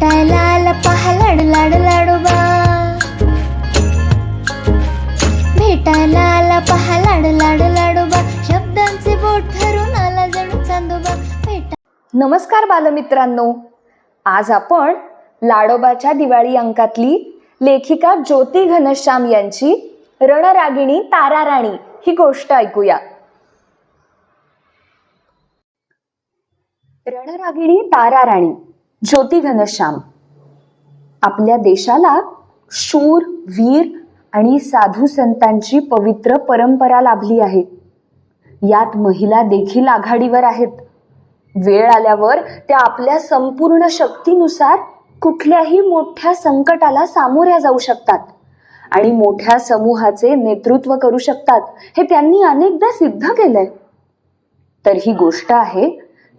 भेटायला लाल पहा लाड लाडू लाडूबा. भेटायला आला पहा लाडू लाड लाडोबा. शब्दांचे बोट ठरून आला जणू चांदोबा. भेटा नमस्कार बालमित्रांनो. आज आपण लाडोबाच्या दिवाळी अंकातली लेखिका ज्योती घनश्याम यांची रणरागिणी तारा राणी ही गोष्ट ऐकूया. रणरागिणी तारा राणी ज्योती घनश्याम आपल्या देशाला शूर वीर आणि साधू संतांची पवित्र परंपरा लाभली आहे. यात महिला देखील आघाडीवर आहेत. वेळ आल्यावर त्या आपल्या संपूर्ण शक्तीनुसार कुठल्याही मोठ्या संकटाला सामोऱ्या जाऊ शकतात आणि मोठ्या समूहाचे नेतृत्व करू शकतात हे त्यांनी अनेकदा सिद्ध केलंय. तर ही गोष्ट आहे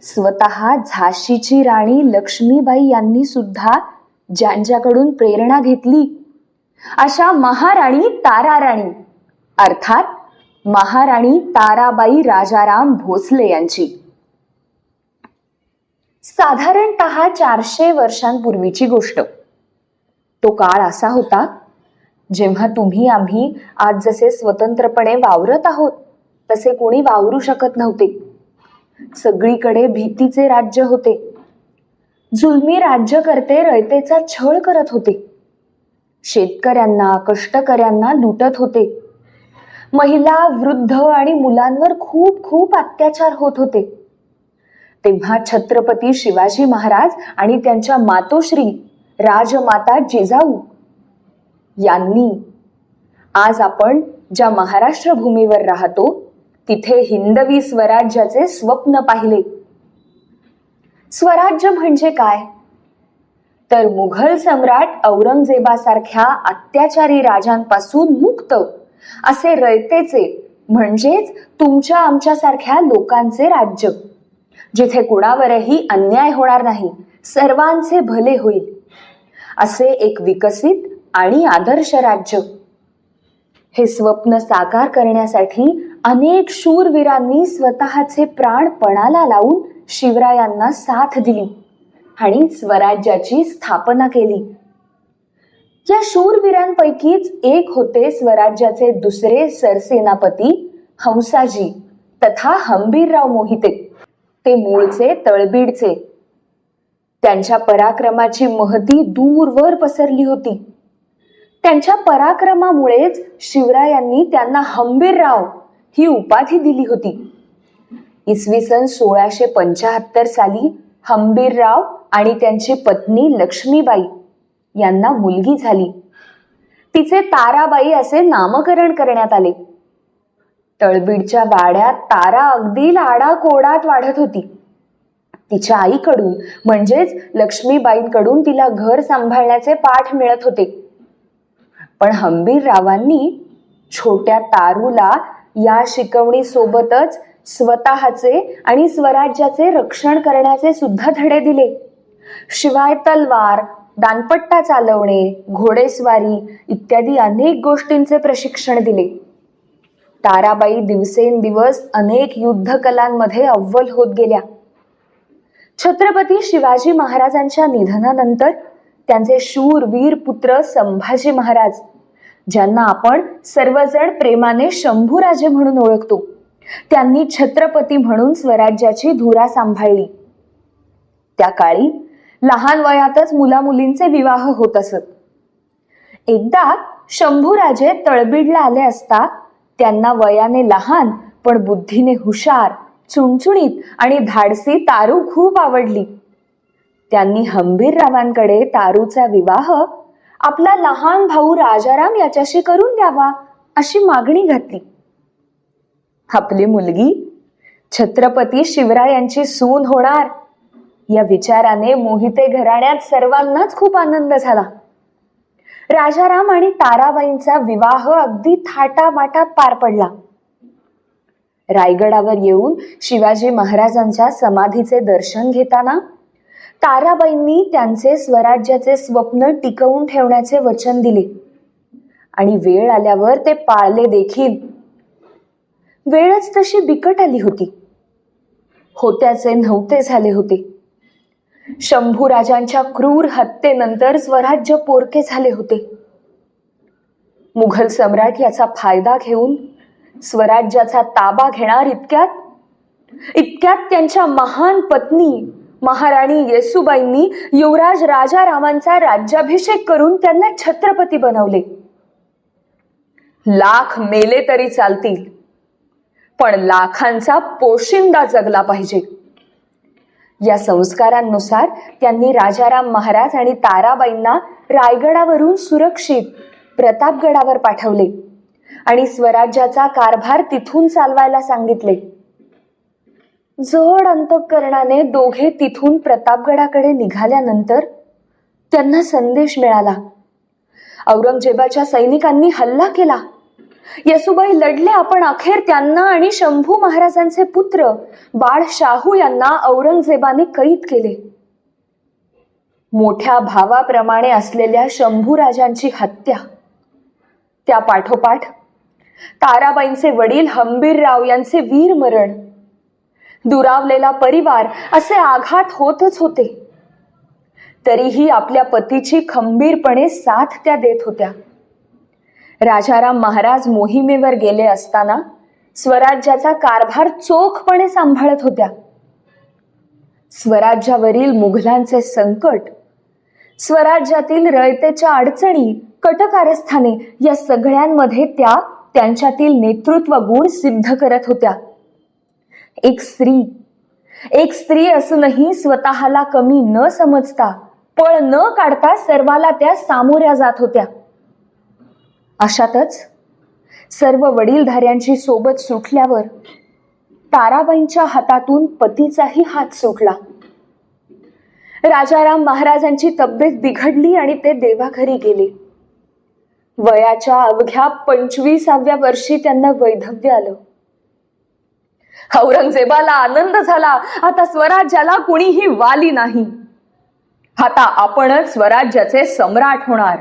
स्वतः झाशीची राणी लक्ष्मीबाई यांनी सुद्धा ज्यांच्याकडून प्रेरणा घेतली. अशा महाराणी तारा राणी अर्थात महाराणी ताराबाई राजाराम भोसले यांची. साधारणत चारशे वर्षांपूर्वीची गोष्ट. तो काळ असा होता जेव्हा तुम्ही आम्ही आज जसे स्वतंत्रपणे वावरत आहोत तसे कोणी वावरू शकत नव्हते. सगळीकडे भीतीचे राज्य होते. जुलमी राज्यकर्ते रयतेचा छळ करत होते. शेतकऱ्यांना कष्टकऱ्यांना लुटत होते. महिला वृद्ध आणि मुलांवर खूप खूप अत्याचार होत होते. तेव्हा छत्रपती शिवाजी महाराज आणि त्यांच्या मातोश्री राजमाता जिजाऊ यांनी आज आपण ज्या महाराष्ट्र भूमीवर राहतो तिथे हिंदवी स्वराज्याचे स्वप्न पाहिले. स्वराज्य म्हणजे काय? तर मुघल सम्राट औरंगजेबासारख्या अत्याचारी राजांपासून मुक्त असे रयतेचे म्हणजेच तुमच्या आमच्यासारख्या लोकांचे राज्य जिथे कुणावरही अन्याय होणार नाही सर्वांचे भले होईल असे एक विकसित आणि आदर्श राज्य. हे स्वप्न साकार करण्यासाठी अनेक शूरवीरांनी स्वतःचे प्राण पणाला लावून शिवरायांना साथ दिली आणि स्वराज्याची स्थापना केली. या शूरवीरांपैकीच एक होते स्वराज्याचे दुसरे सरसेनापती हंसाजी तथा हंबीरराव मोहिते. ते मूळचे तळबीडचे. त्यांच्या पराक्रमाची महती दूरवर पसरली होती. त्यांच्या पराक्रमामुळेच शिवरायांनी त्यांना हंबीरराव ही उपाधी दिली होती. इसवी सन सोळाशे पंचाहत्तर साली हंबीरराव आणि त्यांची पत्नी लक्ष्मीबाई यांना मुलगी झाली. तिचे ताराबाई असे नामकरण करण्यात आले. तळबीडच्या वाड्यात तारा अगदी लाडा कोडात वाढत होती. तिच्या आईकडून म्हणजेच लक्ष्मीबाईंकडून तिला घर सांभाळण्याचे पाठ मिळत होते. पण हंबीररावांनी छोट्या तारूला या शिकवणी सोबतच स्वतःचे आणि स्वराज्याचे रक्षण करण्याचे सुद्धा धडे दिले. शिवाय तलवार दानपट्टा चालवणे घोडेस्वारी इत्यादी अनेक गोष्टींचे प्रशिक्षण दिले. ताराबाई दिवसेंदिवस अनेक युद्ध कलांमध्ये अव्वल होत गेल्या. छत्रपती शिवाजी महाराजांच्या निधनानंतर त्यांचे शूरवीर पुत्र संभाजी महाराज ज्यांना आपण सर्वजण प्रेमाने शंभूराजे म्हणून ओळखतो. त्यांनी छत्रपती म्हणून स्वराज्याची धुरा सांभाळली. त्या काळी लहान वयातच मुलामुलींचे विवाह होत असत. एकदा शंभूराजे तळबीडला आले असता त्यांना वयाने लहान पण बुद्धीने हुशार चुणचुणीत आणि धाडसी तारू खूप आवडली. त्यांनी हंबीररावांकडे तारूचा विवाह आपला लहान भाऊ राजाराम याच्याशी करून द्यावा अशी मागणी घातली. आपली मुलगी छत्रपती शिवरायांची सून होणार या विचाराने मोहिते घराण्यात सर्वांनाच खूप आनंद झाला. राजाराम आणि ताराबाईंचा विवाह अगदी थाटामाटात पार पडला. रायगडावर येऊन शिवाजी महाराजांच्या समाधीचे दर्शन घेताना ताराबाईंनी त्यांचे स्वराज्याचे स्वप्न टिकवून ठेवण्याचे वचन दिले. आणि वेळ आल्यावर ते पाळले देखील. वेळच तशी बिकट आली होती. होत्याचे नव्हते झाले होते. शंभू राजांच्या क्रूर हत्येनंतर स्वराज्य पोरके झाले होते. मुघल सम्राट याचा फायदा घेऊन स्वराज्याचा ताबा घेणार इतक्यात इतक्यात त्यांच्या महान पत्नी महाराणी येसुबाईंनी युवराज राजारामांचा राज्याभिषेक करून त्यांना छत्रपती बनवले. लाख मेले तरी चालतील पण लाखांचा पोशिंदा जगला पाहिजे. या संस्कारांनुसार त्यांनी राजाराम महाराज आणि ताराबाईंना रायगडावरून सुरक्षित प्रतापगडावर पाठवले आणि स्वराज्याचा कारभार तिथून चालवायला सांगितले. जड अंतकरणाने दोघे तिथून प्रतापगडाकडे निघाल्यानंतर त्यांना संदेश मिळाला. औरंगजेबाच्या सैनिकांनी हल्ला केला. येसुबाई लढल्या पण अखेर त्यांना आणि शंभू महाराजांचे पुत्र बाळ शाहू यांना औरंगजेबाने कैद केले. मोठ्या भावाप्रमाणे असलेल्या शंभू राजांची हत्या. त्या पाठोपाठ ताराबाईंचे वडील हंबीरराव यांचे वीर मरण दुरावलेला परिवार असे आघात होतच होते. तरीही आपल्या पतीची खंबीरपणे साथ त्या देत होत्या. राजाराम महाराज मोहिमेवर गेले असताना स्वराज्याचा कारभार चोखपणे सांभाळत होत्या. स्वराज्यावरील मुघलांचे संकट स्वराज्यातील रयतेच्या अडचणी कटकारस्थाने या सगळ्यांमध्ये त्या त्यांच्यातील नेतृत्व गुण सिद्ध करत होत्या. एक स्त्री. एक स्त्री असूनही स्वतःला कमी न समजता पळ न काढता सर्वाला त्या सामोऱ्या जात होत्या. अशातच सर्व वडीलधाऱ्यांची सोबत सुटल्यावर ताराबाईंच्या हातातून पतीचाही हात सुटला राजाराम महाराजांची तब्येत बिघडली आणि ते देवाघरी गेले. वयाच्या अवघ्या पंचवीसाव्या वर्षी त्यांना वैधव्य आलं. औरंगजेबाला आनंद झाला. आता स्वराज्याला कुणीही वाली नाही. आता आपणच स्वराज्याचे सम्राट होणार.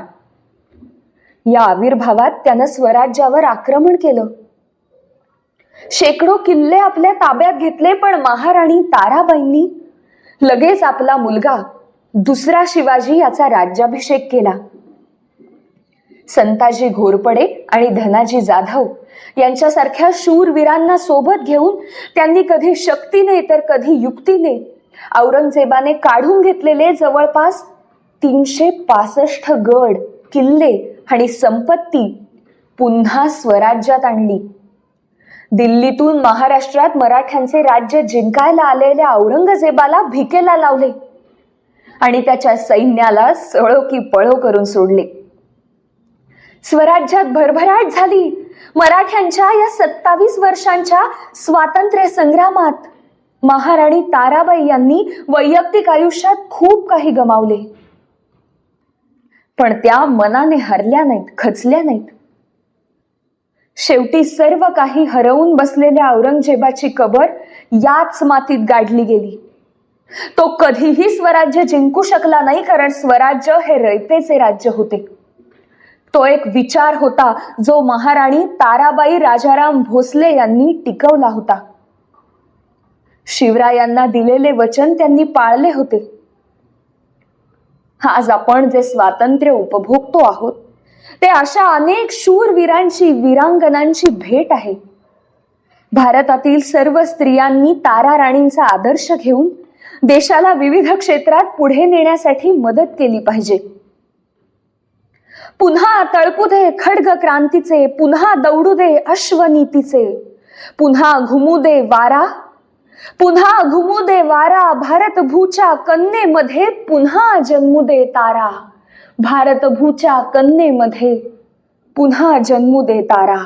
या आविर्भावात त्यानं स्वराज्यावर आक्रमण केलं. शेकडो किल्ले आपल्या ताब्यात घेतले पण महाराणी ताराबाईंनी लगेच आपला मुलगा दुसरा शिवाजी याचा राज्याभिषेक केला. संताजी घोरपडे आणि धनाजी जाधव यांच्यासारख्या शूरवीरांना सोबत घेऊन त्यांनी कधी शक्तीने तर कधी युक्तीने औरंगजेबाने काढून घेतलेले जवळपास तीनशे पासष्ट गड किल्ले आणि संपत्ती पुन्हा स्वराज्यात आणली. दिल्लीतून महाराष्ट्रात मराठ्यांचे राज्य जिंकायला आलेल्या औरंगजेबाला भिकेला लावले आणि त्याच्या सैन्याला सळो की पळो करून सोडले. स्वराज्यात भरभराट झाली. मराठ्यांच्या या सत्तावीस वर्षांच्या स्वातंत्र्य संग्रामात महाराणी ताराबाई यांनी वैयक्तिक आयुष्यात खूप काही गमावले. पण त्या मनाने हरल्या नाहीत खचल्या नाहीत. शेवटी सर्व काही हरवून बसलेल्या औरंगजेबाची कबर याच मातीत गाडली गेली. तो कधीही स्वराज्य जिंकू शकला नाही कारण स्वराज्य हे रयतेचे राज्य होते. तो एक विचार होता जो महाराणी ताराबाई राजाराम भोसले यांनी टिकवला होता. शिवरायांना दिलेले वचन त्यांनी पाळले होते. आज आपण जे स्वातंत्र्य उपभोगतो आहोत ते अशा अनेक शूरवीरांची वीरांगनांची भेट आहे. भारतातील सर्व स्त्रियांनी तारा राणींचा आदर्श घेऊन देशाला विविध क्षेत्रात पुढे नेण्यासाठी मदत केली पाहिजे. पुन्हा तळपू दे खडग क्रांतीचे पुन्हा दौडू दे अश्वनीतीचे. पुन्हा घुमू दे वारा पुन्हा घुमू दे वारा भारत भूच्या कन्येमध्ये पुन्हा जन्मू दे तारा. भारत भूच्या कन्येमध्ये पुन्हा जन्मू दे तारा.